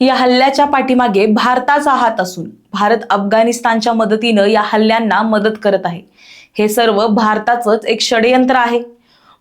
या हल्ल्याच्या पाठीमागे भारताचा हात असून भारत अफगाणिस्तानच्या मदतीनं या हल्ल्यांना मदत करत आहे. हे सर्व भारताचंच एक षडयंत्र आहे.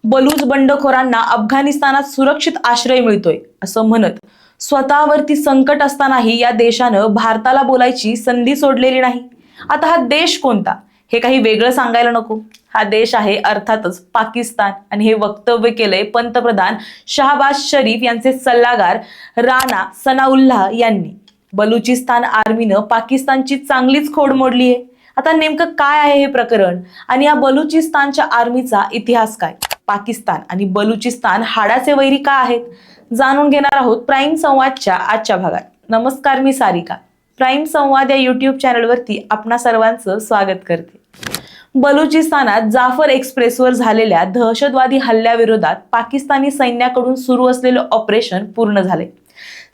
बलूच बंडखोरांना अफगाणिस्तानात सुरक्षित आश्रय मिळतोय असं म्हणत स्वतःवरती संकट असतानाही या देशानं भारताला बोलायची संधी सोडलेली नाही. आता हा देश कोणता? हे काही वेगळं सांगायला नको. हा देश आहे अर्थातच पाकिस्तान. आणि हे वक्तव्य केलंय पंतप्रधान शहाबाज शरीफ यांचे सल्लागार राणा सनाउल्लाह यांनी. बलुचिस्तान आर्मीनं पाकिस्तानची चांगलीच खोड मोडली आहे. आता नेमकं काय आहे हे प्रकरण? आणि या बलुचिस्तानच्या आर्मीचा इतिहास काय? पाकिस्तान आणि बलुचिस्तान हाडाचे वैरी का आहेत? जाणून घेणार आहोत प्राईम संवादच्या आजच्या भागात. नमस्कार मी सारिका. प्राईम संवाद या युट्यूब चॅनलवरती आपणा सर्वांचं स्वागत करते. बलुचिस्तानात जाफर एक्सप्रेसवर झालेल्या दहशतवादी हल्ल्याविरोधात पाकिस्तानी सैन्याकडून सुरू असलेलं ऑपरेशन पूर्ण झाले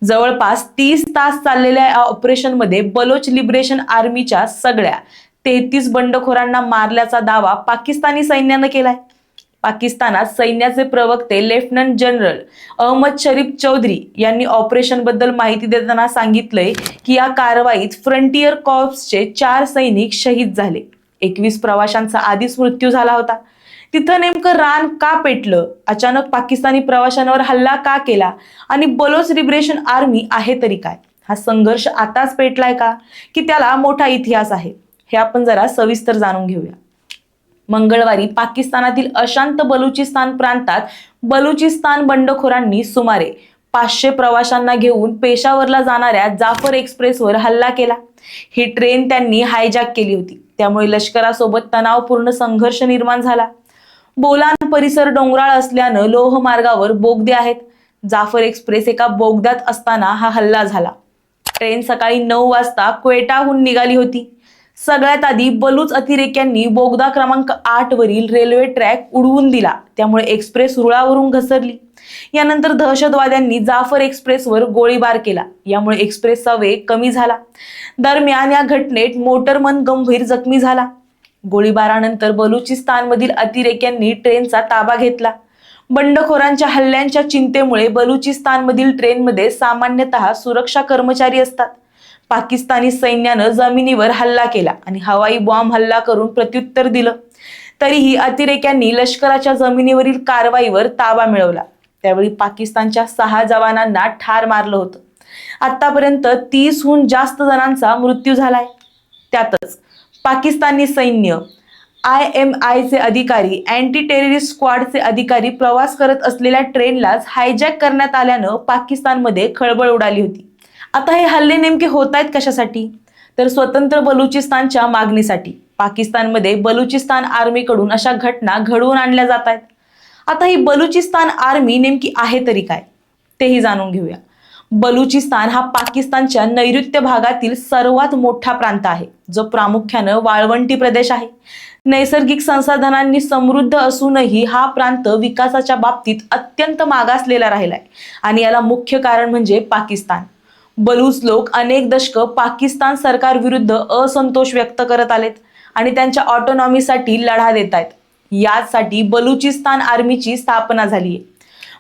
जवळपास तीस तास चाललेल्या या ऑपरेशनमध्ये बलोच लिबरेशन आर्मीच्या सगळ्या तेहतीस बंडखोरांना मारल्याचा दावा पाकिस्तानी सैन्यानं केलाय. पाकिस्तानात सैन्याचे प्रवक्ते लेफ्टनंट जनरल अहमद शरीफ चौधरी यांनी ऑपरेशनबद्दल माहिती देताना सांगितलंय की या कारवाईत फ्रंटियर कॉर्प्सचे चार सैनिक शहीद झाले. एकवीस प्रवाशांचा आधीच मृत्यू झाला होता. तिथं नेमकं रान का पेटलं? अचानक पाकिस्तानी प्रवाशांवर हल्ला का केला? आणि बलोच लिबरेशन आर्मी आहे तरी काय? हा संघर्ष आताच पेटलाय का? की त्याला मोठा इतिहास आहे? हे आपण जरा सविस्तर जाणून घेऊया. मंगळवारी पाकिस्तानातील अशांत बलुचिस्तान प्रांतात बलुचिस्तान बंडखोरांनी सुमारे पाचशे प्रवाशांना घेऊन पेशावरला जाणाऱ्या जाफर एक्सप्रेसवर हल्ला केला. ही ट्रेन त्यांनी हायजॅक केली होती. त्यामुळे लष्करासोबत तणावपूर्ण संघर्ष निर्माण झाला. बोलान परिसर डोंगराळ असल्यानं लोह मार्गावर बोगदे आहेत. जाफर एक्सप्रेस एका बोगद्यात असताना हा हल्ला झाला. ट्रेन सकाळी नऊ वाजता क्वेटाहून निघाली होती. सगळ्यात आधी बलूच अतिरेक्यांनी बोगदा क्रमांक आठ वरील रेल्वे ट्रॅक उडवून दिला. त्यामुळे एक्सप्रेस रुळावरून घसरली. यानंतर दहशतवाद्यांनी जाफर एक्सप्रेसवर गोळीबार केला. यामुळे एक्सप्रेसचा वेग कमी झाला. दरम्यान या घटनेत मोटरमन गंभीर जखमी झाला. गोळीबारानंतर बलुचिस्तानमधील अतिरेक्यांनी ट्रेनचा ताबा घेतला. बंडखोरांच्या हल्ल्यांच्या चिंतेमुळे बलुचिस्तानमधील ट्रेनमध्ये सामान्यतः सुरक्षा कर्मचारी असतात. पाकिस्तानी सैन्यानं जमिनीवर हल्ला केला आणि हवाई बॉम्ब हल्ला करून प्रत्युत्तर दिलं. तरीही अतिरेक्यांनी लष्कराच्या जमिनीवरील कारवाईवर ताबा मिळवला. त्यावेळी पाकिस्तानच्या सहा जवानांना ठार मारलं होतं. आतापर्यंत तीसहून जास्त जणांचा मृत्यू झालाय. त्यातच पाकिस्तानी सैन्य आय एम आयचे अधिकारी अँटी टेररिस्ट स्क्वॉडचे अधिकारी प्रवास करत असलेल्या ट्रेनलाच हायजॅक करण्यात आल्यानं पाकिस्तानमध्ये खळबळ उडाली होती. आता हे हल्ले नेमके होत आहेत कशासाठी? तर स्वतंत्र बलुचिस्तानच्या मागणीसाठी. पाकिस्तानमध्ये बलुचिस्तान आर्मीकडून अशा घटना घडवून आणल्या जात आहेत आता ही बलुचिस्तान आर्मी नेमकी आहे तरी काय? तेही जाणून घेऊया. बलुचिस्तान हा पाकिस्तानच्या नैऋत्य भागातील सर्वात मोठा प्रांत आहे जो प्रामुख्यानं वाळवंटी प्रदेश आहे. नैसर्गिक संसाधनांनी समृद्ध असूनही हा प्रांत विकासाच्या बाबतीत अत्यंत मागासलेला राहिलाय. आणि याला मुख्य कारण म्हणजे पाकिस्तान. बलूच लोक अनेक दशकं पाकिस्तान सरकार विरुद्ध असंतोष व्यक्त करत आलेत आणि त्यांच्या ऑटोनॉमीसाठी लढा देत आहेत यासाठी बलुचिस्तान आर्मीची स्थापना झाली आहे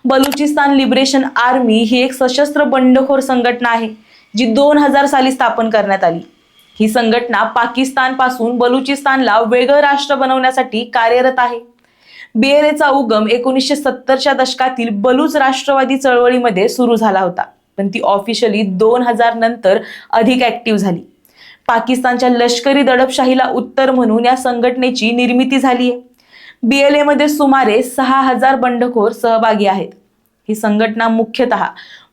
बलुचिस्तान लिबरेशन आर्मी ही एक सशस्त्र बंडखोर संघटना आहे जी दोन हजार साली स्थापन करण्यात आली. ही संघटना पाकिस्तानपासून बलुचिस्तानला वेगळं राष्ट्र बनवण्यासाठी कार्यरत आहे. बेरेचा उगम एकोणीसशे सत्तरच्या दशकातील बलूच राष्ट्रवादी चळवळीमध्ये सुरू झाला होता. पण ती ऑफिशियली दोन हजार नंतर अधिक ऍक्टिव्ह झाली. पाकिस्तानच्या लष्करी दडपशाहीला उत्तर म्हणून या संघटनेची निर्मिती झाली आहे. बीएलए मध्ये सुमारे सहा हजार बंडखोर सहभागी आहेत. ही संघटना मुख्यतः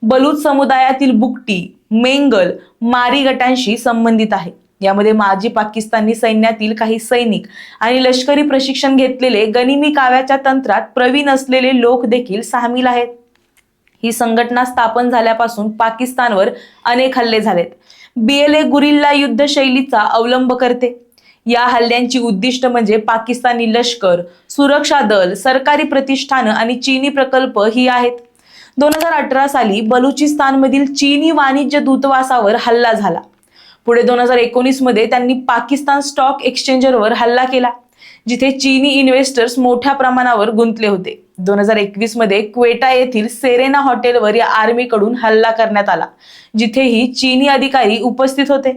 बलूच समुदायातील बुकटी मेंगल मारी गटांशी संबंधित आहे. यामध्ये माजी पाकिस्तानी सैन्यातील काही सैनिक आणि लष्करी प्रशिक्षण घेतलेले गनिमी काव्याच्या तंत्रात प्रवीण असलेले लोक देखील सामील आहेत. ही संघटना स्थापन झाल्यापासून पाकिस्तानवर अनेक हल्ले झालेत. बीएलए गुरिल्ला युद्ध शैलीचा अवलंब करते. या हल्ल्यांची उद्दिष्ट म्हणजे पाकिस्तानी लष्कर सुरक्षा दल सरकारी प्रतिष्ठानं आणि चीनी प्रकल्प ही आहेत. दोन हजार अठरा साली बलुचिस्तानमधील चीनी वाणिज्य दूतावासावर हल्ला झाला. पुढे दोन हजार एकोणीसमध्ये त्यांनी पाकिस्तान स्टॉक एक्सचेंजरवर हल्ला केला जिथे चीनी इन्व्हेस्टर्स मोठ्या प्रमाणावर गुंतले होते. दोन हजार एकवीसमध्ये क्वेटा येथील सेरेना हॉटेलवर या आर्मीकडून हल्ला करण्यात आला जिथेही चीनी अधिकारी उपस्थित होते.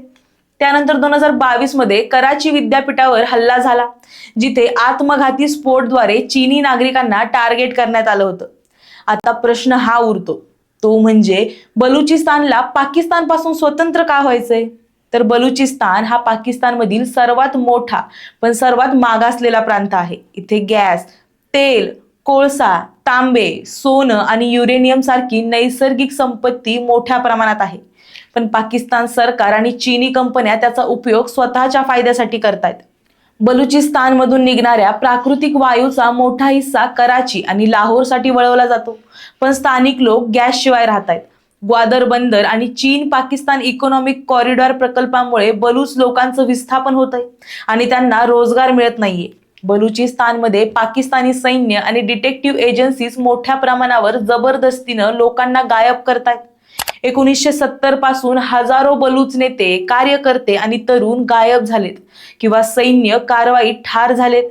त्यानंतर दोन हजार बावीसमध्ये कराची विद्यापीठावर हल्ला झाला जिथे आत्मघाती स्फोटद्वारे चीनी नागरिकांना टार्गेट करण्यात आलं होतं. आता प्रश्न हा उरतो तो म्हणजे बलुचिस्तानला पाकिस्तानपासून स्वतंत्र का व्हायचंय? तर बलुचिस्तान हा पाकिस्तानमधील सर्वात मोठा पण सर्वात मागासलेला प्रांत आहे. इथे गॅस तेल कोळसा तांबे सोनं आणि युरेनियम सारखी नैसर्गिक संपत्ती मोठ्या प्रमाणात आहे. पण पाकिस्तान सरकार आणि चीनी कंपन्या त्याचा उपयोग स्वतःच्या फायद्यासाठी करतायत. बलुचिस्तानमधून निघणाऱ्या प्राकृतिक वायूचा मोठा हिस्सा कराची आणि लाहोरसाठी वळवला जातो. पण स्थानिक लोक गॅस शिवाय राहत आहेत ग्वादर बंदर आणि चीन पाकिस्तान इकॉनॉमिक कॉरिडॉर प्रकल्पामुळे बलूच लोकांचं विस्थापन होत आहे आणि त्यांना रोजगार मिळत नाहीये. बलुचिस्तानमध्ये पाकिस्तानी सैन्य आणि डिटेक्टिव्ह एजन्सीज मोठ्या प्रमाणावर जबरदस्तीनं लोकांना गायब करतायत. एकोणीसशे सत्तरपासून हजारो बलूच नेते कार्यकर्ते आणि तरुण गायब झालेत किंवा सैन्य कारवाईत ठार झालेत.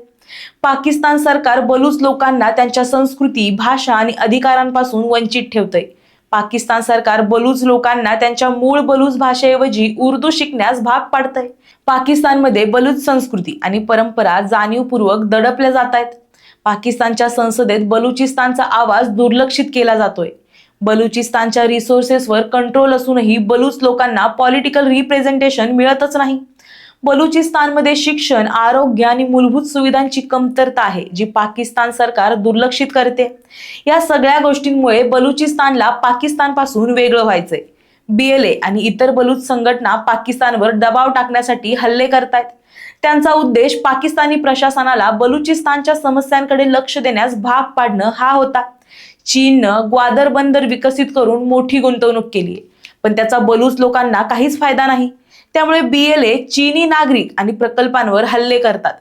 पाकिस्तान सरकार बलूच लोकांना त्यांच्या संस्कृती भाषा आणि अधिकारांपासून वंचित ठेवतंय. पाकिस्तान सरकार बलूच लोकांना त्यांच्या मूळ बलूच भाषेऐवजी उर्दू शिकण्यास भाग पाडतंय. पाकिस्तानमध्ये बलूच संस्कृती आणि परंपरा जाणीवपूर्वक दडपल्या जात आहेत पाकिस्तानच्या संसदेत बलुचिस्तानचा आवाज दुर्लक्षित केला जातोय. बलुचिस्तानच्या रिसोर्सेसवर कंट्रोल असूनही बलूच लोकांना पॉलिटिकल रिप्रेझेंटेशन मिळतच नाही. बलुचिस्तानमध्ये शिक्षण आरोग्य आणि मूलभूत सुविधांची कमतरता आहे जी पाकिस्तान सरकार दुर्लक्षित करते. या सगळ्या गोष्टींमुळे बलुचिस्तानला पाकिस्तानपासून वेगळं व्हायचंय. बीएलए आणि इतर बलूच संघटना पाकिस्तानवर दबाव टाकण्यासाठी हल्ले करतायत. त्यांचा उद्देश पाकिस्तानी प्रशासनाला बलुचिस्तानच्या समस्यांकडे लक्ष देण्यास भाग पाडणं हा होता. चीननं ग्वादर बंदर विकसित करून मोठी गुंतवणूक केली पण त्याचा बलूच लोकांना काहीच फायदा नाही. त्यामुळे बीएलए चीनी नागरिक आणि प्रकल्पांवर हल्ले करतात.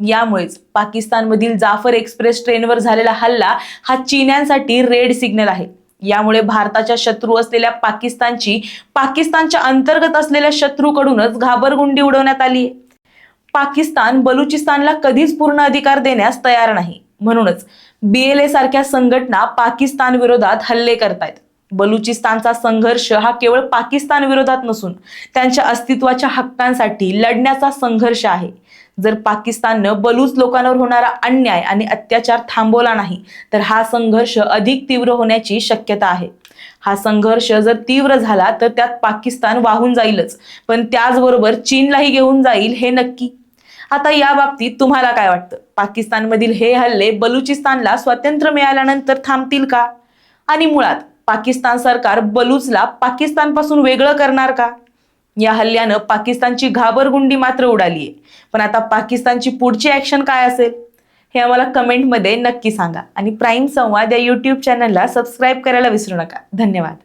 यामुळेच पाकिस्तानमधील जाफर एक्सप्रेस ट्रेनवर झालेला हल्ला हा चीन्यांसाठी रेड सिग्नल आहे. यामुळे भारताच्या शत्रू असलेल्या पाकिस्तानची पाकिस्तानच्या अंतर्गत असलेल्या शत्रूकडूनच घाबरगुंडी उडवण्यात आली आहे. पाकिस्तान बलुचिस्तानला कधीच पूर्ण अधिकार देण्यास तयार नाही. म्हणूनच बीएलए सारख्या संघटना पाकिस्तान विरोधात हल्ले करतायत. बलुचिस्तानचा संघर्ष हा केवळ पाकिस्तान विरोधात नसून त्यांच्या अस्तित्वाच्या हक्कांसाठी लढण्याचा संघर्ष आहे. जर पाकिस्ताननं बलूच लोकांवर होणारा अन्याय आणि अत्याचार थांबवला नाही तर हा संघर्ष अधिक तीव्र होण्याची शक्यता आहे. हा संघर्ष जर तीव्र झाला तर त्यात पाकिस्तान वाहून जाईलच पण त्याचबरोबर चीनलाही घेऊन जाईल हे नक्की. आता या बाबतीत तुम्हाला काय वाटतं? पाकिस्तानमधील हे हल्ले बलुचिस्तानला स्वातंत्र्य मिळाल्यानंतर थांबतील का? आणि मुळात पाकिस्तान सरकार बलूचला पाकिस्तानपासून वेगळं करणार का? या हल्ल्यानं पाकिस्तानची घाबरगुंडी मात्र उडालीये पण आता पाकिस्तानची पुढची ऍक्शन काय असेल? हे आम्हाला कमेंटमध्ये नक्की सांगा. आणि प्राईम संवाद या यूट्यूब चॅनलला सबस्क्राईब करायला विसरू नका. धन्यवाद.